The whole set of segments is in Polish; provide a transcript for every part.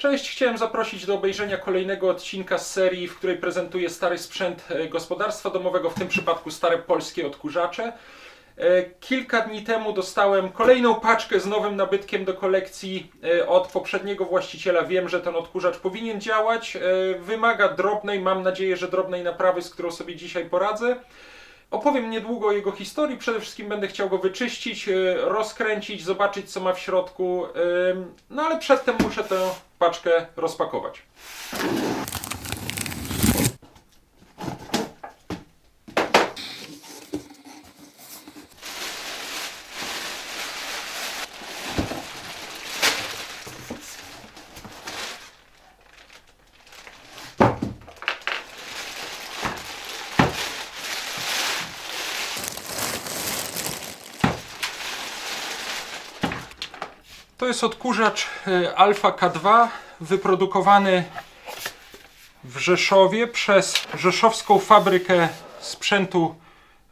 Cześć, chciałem zaprosić do obejrzenia kolejnego odcinka z serii, w której prezentuję stary sprzęt e, gospodarstwa domowego, w tym przypadku stare polskie odkurzacze. E, Kilka dni temu dostałem kolejną paczkę z nowym nabytkiem do kolekcji e, od poprzedniego właściciela. Wiem, że ten odkurzacz powinien działać. Wymaga drobnej, mam nadzieję, że drobnej naprawy, z którą sobie dzisiaj poradzę. Opowiem niedługo o jego historii. Przede wszystkim będę chciał go wyczyścić, e, rozkręcić, zobaczyć co ma w środku. Ym, No ale przedtem muszę tę paczkę rozpakować. Jest odkurzacz e, Alfa K2 wyprodukowany w Rzeszowie przez Rzeszowską Fabrykę Sprzętu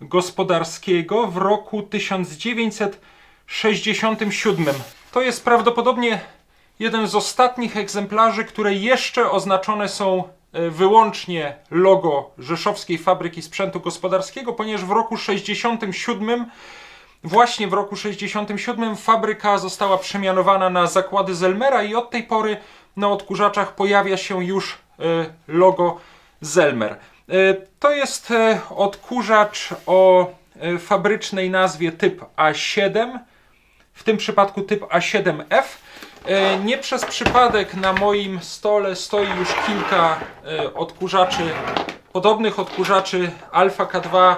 Gospodarskiego w roku 1967. To jest prawdopodobnie jeden z ostatnich egzemplarzy, które jeszcze oznaczone są e, wyłącznie logo Rzeszowskiej Fabryki Sprzętu Gospodarskiego, ponieważ w roku 67 Właśnie w roku 67 fabryka została przemianowana na zakłady Zelmera i od tej pory na odkurzaczach pojawia się już e, logo Zelmer. E, To jest e, odkurzacz o fabrycznej nazwie typ A7, w tym przypadku typ A7F. E, Nie przez przypadek na moim stole stoi już kilka odkurzaczy, podobnych odkurzaczy Alpha K2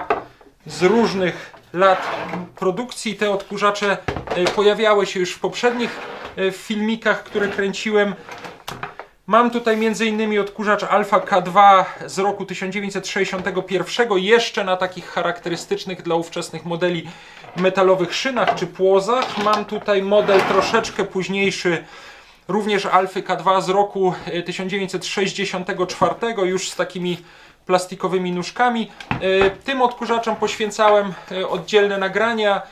z różnych lat produkcji. Te odkurzacze e, pojawiały się już w poprzednich e, filmikach, które kręciłem. Mam tutaj m.in. odkurzacz Alpha K2 z roku 1961, jeszcze na takich charakterystycznych dla ówczesnych modeli metalowych szynach czy płozach. Mam tutaj model troszeczkę późniejszy, również Alfy K2 z roku e, 1964, już z takimi plastikowymi nóżkami. E, Tym odkurzaczom poświęcałem e, oddzielne nagrania.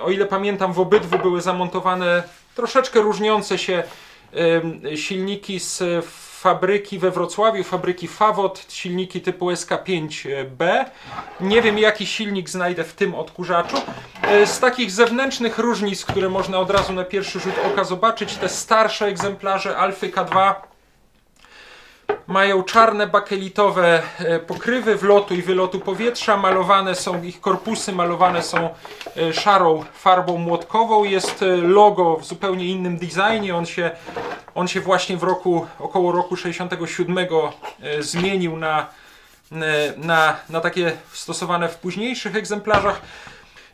O ile pamiętam, w obydwu były zamontowane troszeczkę różniące się em, silniki z fabryki we Wrocławiu, fabryki Favot, silniki typu SK5B. Nie wiem jaki silnik znajdę w tym odkurzaczu. E, Z takich zewnętrznych różnic, które można od razu na pierwszy rzut oka zobaczyć, te starsze egzemplarze Alfy K2 mają czarne bakelitowe e, pokrywy wlotu i wylotu powietrza. Malowane są ich korpusy, malowane są e, szarą farbą młotkową. Jest e, logo w zupełnie innym designie. On się, on się właśnie w roku, około roku 67 e, zmienił na, na, na takie stosowane w późniejszych egzemplarzach.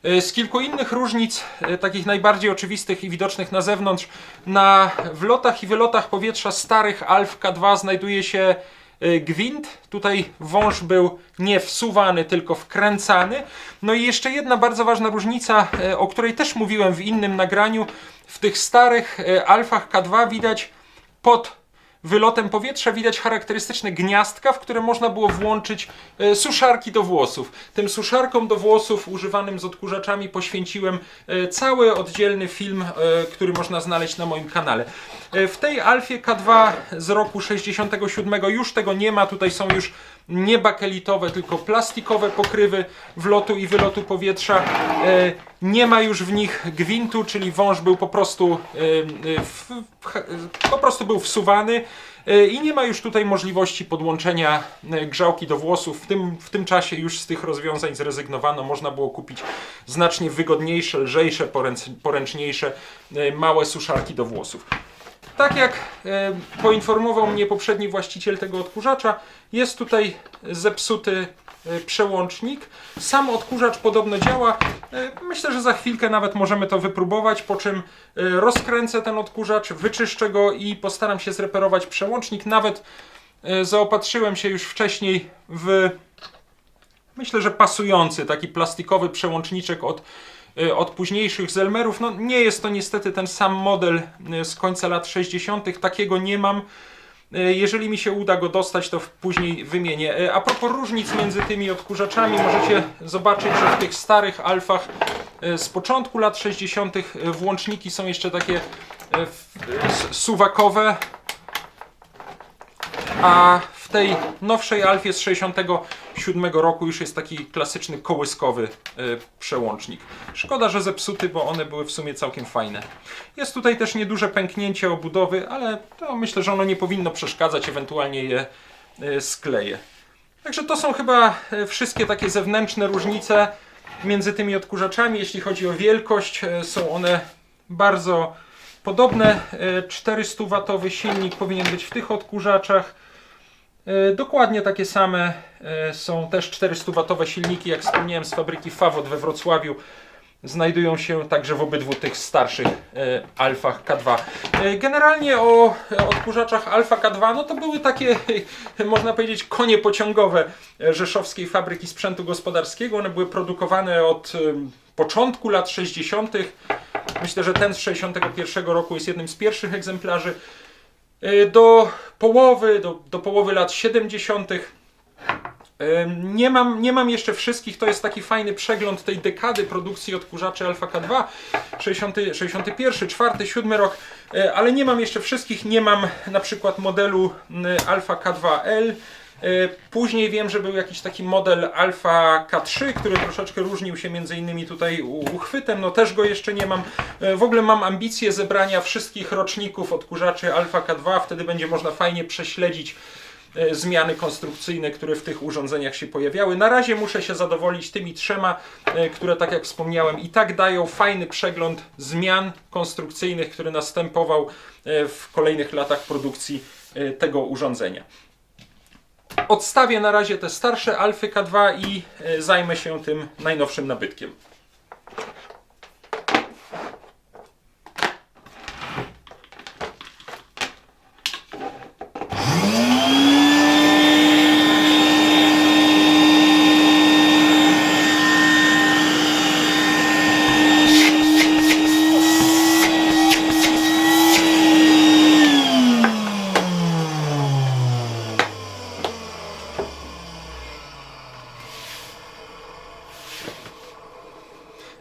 E, Z kilku innych różnic, e, takich najbardziej oczywistych i widocznych na zewnątrz, na wlotach i wylotach powietrza starych Alf K2 znajduje się e, gwint. Tutaj wąż był nie wsuwany, tylko wkręcany. No i jeszcze jedna bardzo ważna różnica, o której też mówiłem w innym nagraniu. W tych starych Alfach K2 widać pod wylotem powietrza widać charakterystyczne gniazdka, w które można było włączyć e, suszarki do włosów. Tym suszarkom do włosów używanym z odkurzaczami poświęciłem e, cały oddzielny film, e, który można znaleźć na moim kanale. W tej Alfie K2 z roku 67 już tego nie ma, tutaj są już nie bakelitowe, tylko plastikowe pokrywy wlotu i wylotu powietrza. E, Nie ma już w nich gwintu, czyli wąż był po prostu, e, e, w, po prostu był wsuwany i nie ma już tutaj możliwości podłączenia grzałki do włosów. W tym, w tym czasie już z tych rozwiązań zrezygnowano. Można było kupić znacznie wygodniejsze, lżejsze, poręcz, poręczniejsze, małe suszarki do włosów. Tak jak e, poinformował mnie poprzedni właściciel tego odkurzacza, jest tutaj zepsuty e, przełącznik. Sam odkurzacz podobno działa. E, myślę, że za chwilkę nawet możemy to wypróbować, po czym rozkręcę ten odkurzacz, wyczyszczę go i postaram się zreperować przełącznik. Nawet zaopatrzyłem się już wcześniej w myślę, że pasujący taki plastikowy przełączniczek od, od późniejszych Zelmerów. No nie jest to niestety ten sam model y, z końca lat 60. Takiego nie mam. Y, Jeżeli mi się uda go dostać, to później wymienię. Y, A propos różnic między tymi odkurzaczami, możecie zobaczyć, że w tych starych alfach y, z początku lat 60. włączniki są jeszcze takie y, suwakowe, a w tej nowszej Alfie z 67 roku już jest taki klasyczny kołyskowy e, przełącznik. Szkoda, że zepsuty, bo one były w sumie całkiem fajne. Jest tutaj też nieduże pęknięcie obudowy, ale to myślę, że ono nie powinno przeszkadzać, ewentualnie je e, skleję. Także to są chyba e, wszystkie takie zewnętrzne różnice między tymi odkurzaczami. Jeśli chodzi o wielkość, są one bardzo podobne. E, 400-watowy silnik powinien być w tych odkurzaczach. E, Dokładnie takie same e, są też 400-watowe silniki, jak wspomniałem, z fabryki Favot we Wrocławiu. Znajdują się także w obydwu tych starszych e, Alfach K2. E, Generalnie o odkurzaczach Alfa K2, no to były takie, można powiedzieć, konie pociągowe rzeszowskiej fabryki sprzętu gospodarskiego. One były produkowane od początku lat 60. Myślę, że ten z 61 roku jest jednym z pierwszych egzemplarzy. E, Do połowy, do, do połowy lat 70. Ym, Nie mam, nie mam jeszcze wszystkich, to jest taki fajny przegląd tej dekady produkcji odkurzaczy Alfa K2, 60, 61, 4, 7 rok, e, ale nie mam jeszcze wszystkich, nie mam na przykład modelu Alfa K2L, E, Później wiem, że był jakiś taki model Alfa K3, który troszeczkę różnił się między innymi tutaj uchwytem, no też go jeszcze nie mam. E, W ogóle mam ambicje zebrania wszystkich roczników odkurzaczy Alfa K2, wtedy będzie można fajnie prześledzić e, zmiany konstrukcyjne, które w tych urządzeniach się pojawiały. Na razie muszę się zadowolić tymi trzema, e, które tak jak wspomniałem i tak dają fajny przegląd zmian konstrukcyjnych, który następował e, w kolejnych latach produkcji e, tego urządzenia. Odstawię na razie te starsze Alfy K2 i e, zajmę się tym najnowszym nabytkiem.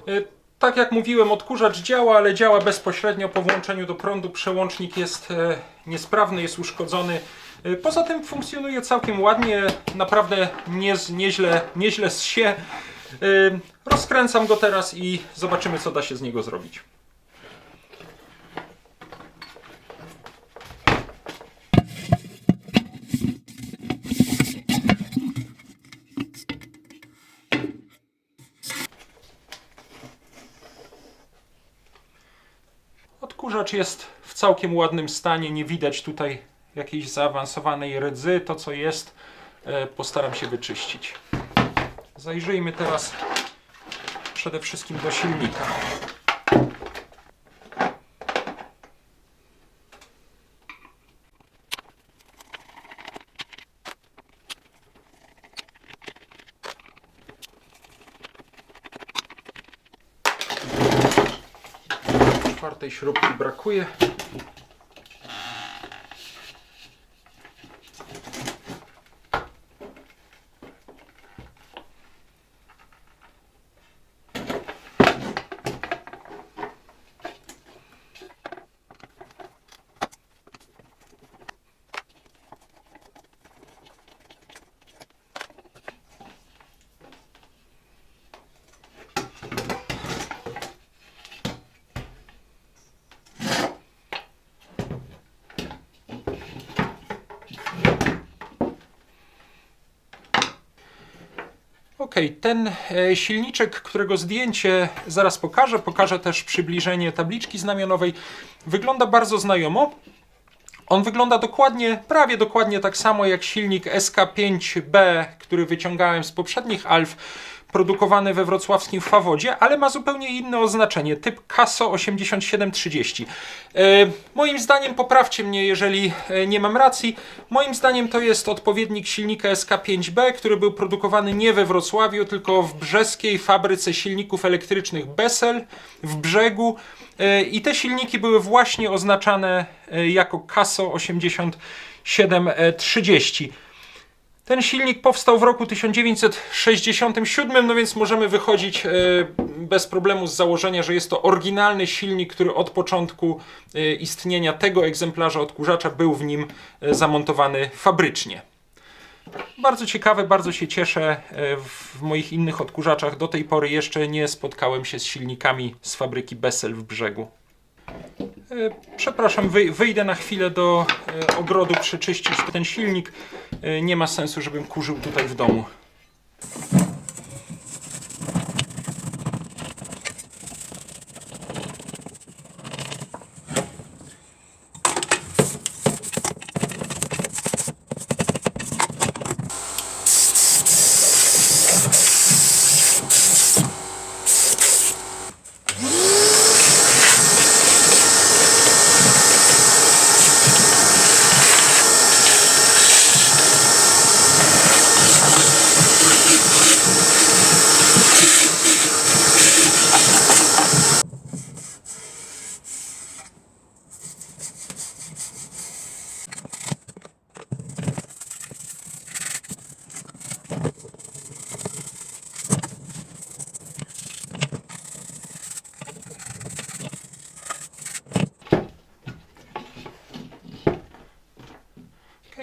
E, Tak jak mówiłem, odkurzacz działa, ale działa bezpośrednio po włączeniu do prądu. Przełącznik jest e, niesprawny, jest uszkodzony. E, Poza tym funkcjonuje całkiem ładnie, naprawdę nie, nieźle, nieźle zsie. E, Rozkręcam go teraz i zobaczymy, co da się z niego zrobić. Odkurzacz jest w całkiem ładnym stanie, nie widać tutaj jakiejś zaawansowanej rdzy. To co jest, e, postaram się wyczyścić. Zajrzyjmy teraz przede wszystkim do silnika. Czwartej śrubki brakuje. Ok, ten e, silniczek, którego zdjęcie zaraz pokażę, pokażę też przybliżenie tabliczki znamionowej, wygląda bardzo znajomo. On wygląda dokładnie, prawie dokładnie tak samo jak silnik SK5B, który wyciągałem z poprzednich Alf, produkowany we wrocławskim Fawodzie, ale ma zupełnie inne oznaczenie, typ CASO 8730. E, moim zdaniem, poprawcie mnie, jeżeli e, nie mam racji, moim zdaniem to jest odpowiednik silnika SK5B, który był produkowany nie we Wrocławiu, tylko w brzeskiej fabryce silników elektrycznych Bessel w Brzegu. E, I te silniki były właśnie oznaczane jako CASO 8730. Ten silnik powstał w roku 1967, no więc możemy wychodzić e, bez problemu z założenia, że jest to oryginalny silnik, który od początku e, istnienia tego egzemplarza odkurzacza był w nim e, zamontowany fabrycznie. Bardzo ciekawe, bardzo się cieszę. W moich innych odkurzaczach do tej pory jeszcze nie spotkałem się z silnikami z fabryki Bessel w brzegu. E, Przepraszam, wyj- wyjdę na chwilę do e, ogrodu przeczyścić ten silnik. E, Nie ma sensu, żebym kurzył tutaj w domu.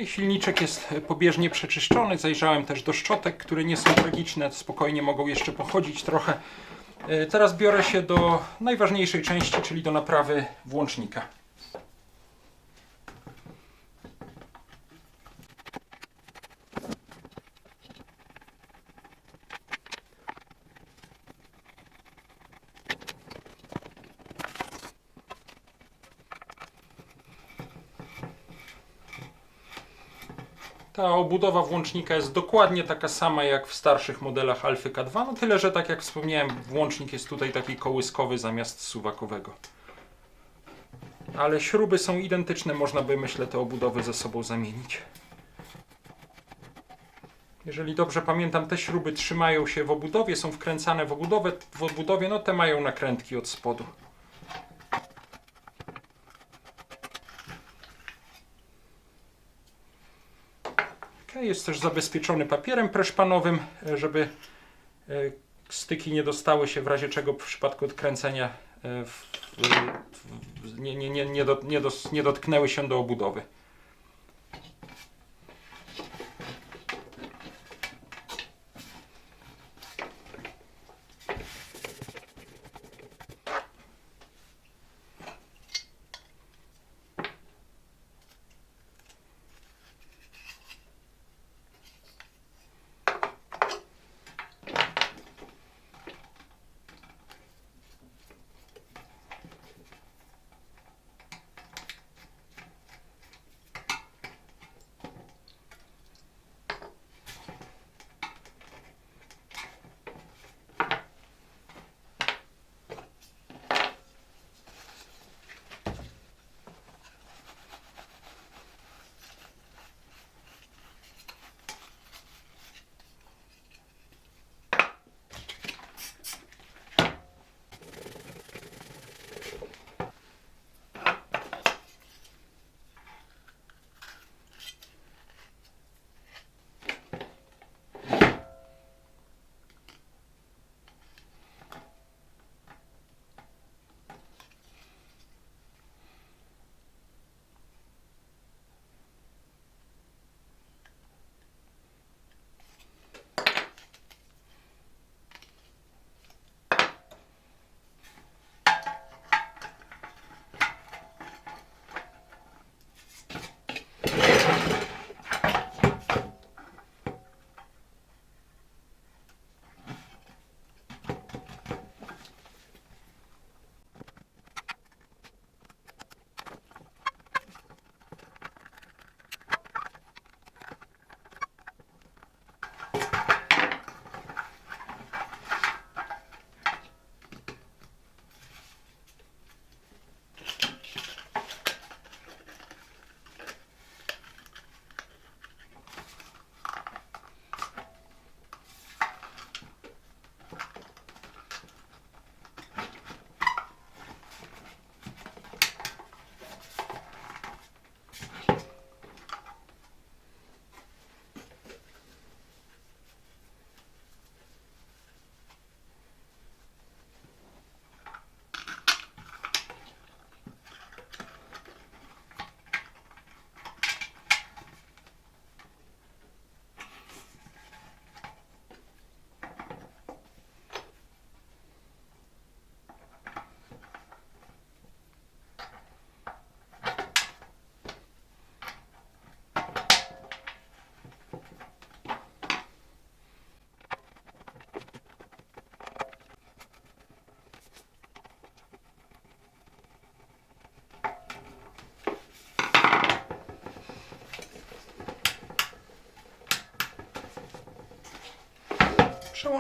Silniczek jest pobieżnie przeczyszczony. Zajrzałem też do szczotek, które nie są tragiczne, spokojnie mogą jeszcze pochodzić trochę. E, Teraz biorę się do najważniejszej części, czyli do naprawy włącznika. Ta obudowa włącznika jest dokładnie taka sama jak w starszych modelach Alfy K2, no tyle, że tak jak wspomniałem, włącznik jest tutaj taki kołyskowy zamiast suwakowego. Ale śruby są identyczne, można by myślę te obudowy ze sobą zamienić. Jeżeli dobrze pamiętam, te śruby trzymają się w obudowie, są wkręcane w obudowę, w obudowie, no te mają nakrętki od spodu. Jest też zabezpieczony papierem preszpanowym, e, żeby e, styki nie dostały się w razie czego w przypadku odkręcenia e, w, w, nie, nie, nie, nie, do, nie, dos, nie dotknęły się do obudowy.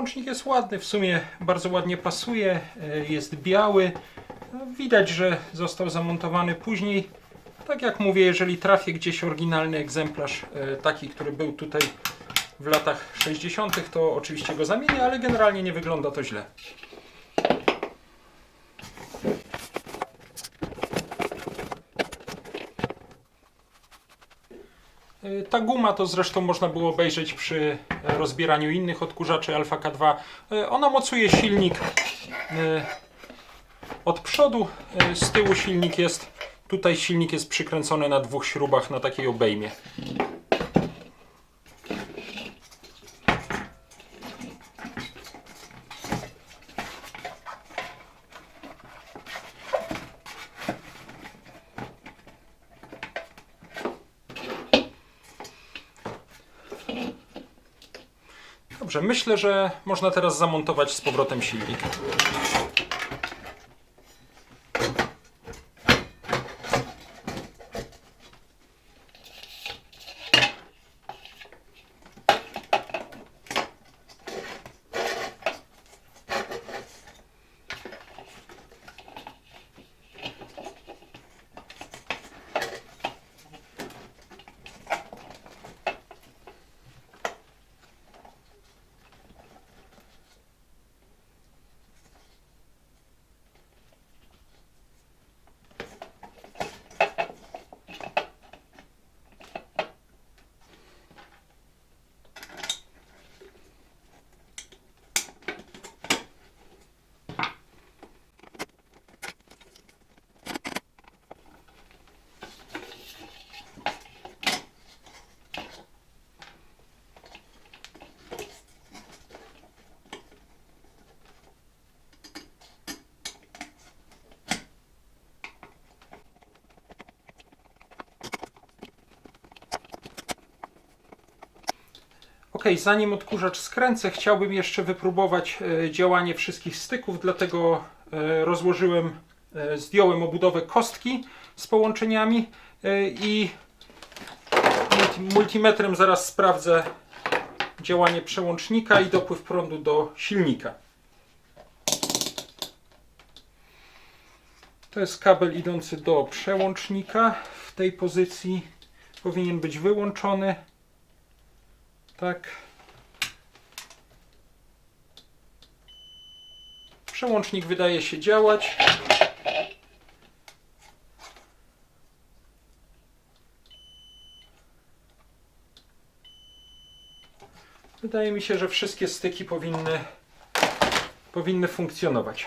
Przełącznik jest ładny, w sumie bardzo ładnie pasuje, e, jest biały. No, Widać, że został zamontowany później. Tak jak mówię, jeżeli trafię gdzieś oryginalny egzemplarz, e, taki, który był tutaj w latach 60., to oczywiście go zamienię, ale generalnie nie wygląda to źle. E, Ta guma to zresztą można było obejrzeć przy e, rozbieraniu innych odkurzaczy Alpha K2. E, Ona mocuje silnik e, od przodu, z tyłu silnik jest, tutaj silnik jest przykręcony na dwóch śrubach na takiej obejmie. Dobrze, myślę, że można teraz zamontować z powrotem silnik. Zanim odkurzacz skręcę, chciałbym jeszcze wypróbować e, działanie wszystkich styków, dlatego e, rozłożyłem, e, zdjąłem obudowę kostki z połączeniami i multi- multimetrem zaraz sprawdzę działanie przełącznika i dopływ prądu do silnika. To jest kabel idący do przełącznika. W tej pozycji powinien być wyłączony. Tak. Przełącznik wydaje się działać. Wydaje mi się, że wszystkie styki powinny, powinny funkcjonować.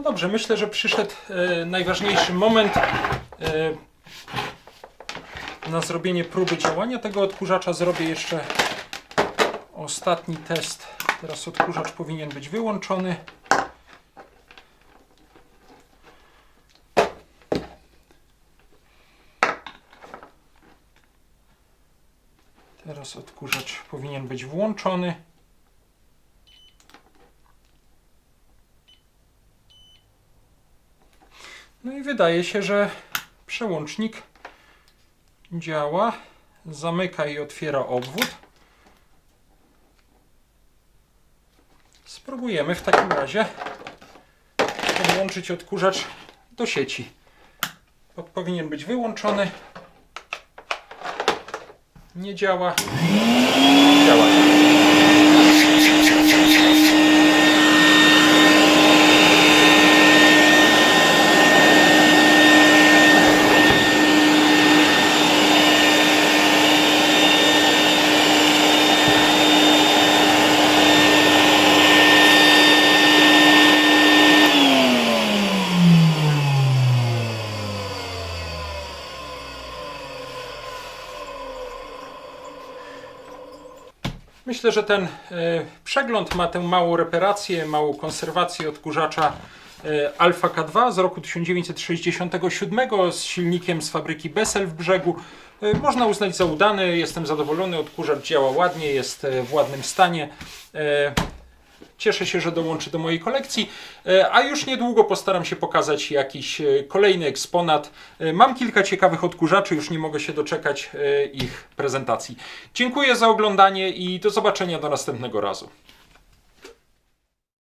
No dobrze, myślę, że przyszedł e, najważniejszy moment e, na zrobienie próby działania tego odkurzacza. Zrobię jeszcze ostatni test Teraz odkurzacz powinien być wyłączony. Teraz odkurzacz powinien być włączony. Wydaje się, że przełącznik działa. Zamyka i otwiera obwód. Spróbujemy w takim razie podłączyć odkurzacz do sieci. Po- Powinien być wyłączony. Nie działa. Działa. Myślę, że ten e, przegląd ma tę małą reparację, małą konserwację odkurzacza e, Alfa K2 z roku 1967 z silnikiem z fabryki Bessel w brzegu. E, można uznać za udany, jestem zadowolony, odkurzacz działa ładnie, jest w ładnym stanie. Cieszę się, że dołączy do mojej kolekcji, e, a już niedługo postaram się pokazać jakiś e, kolejny eksponat. E, Mam kilka ciekawych odkurzaczy, już nie mogę się doczekać ich prezentacji. Dziękuję za oglądanie i do zobaczenia do następnego razu.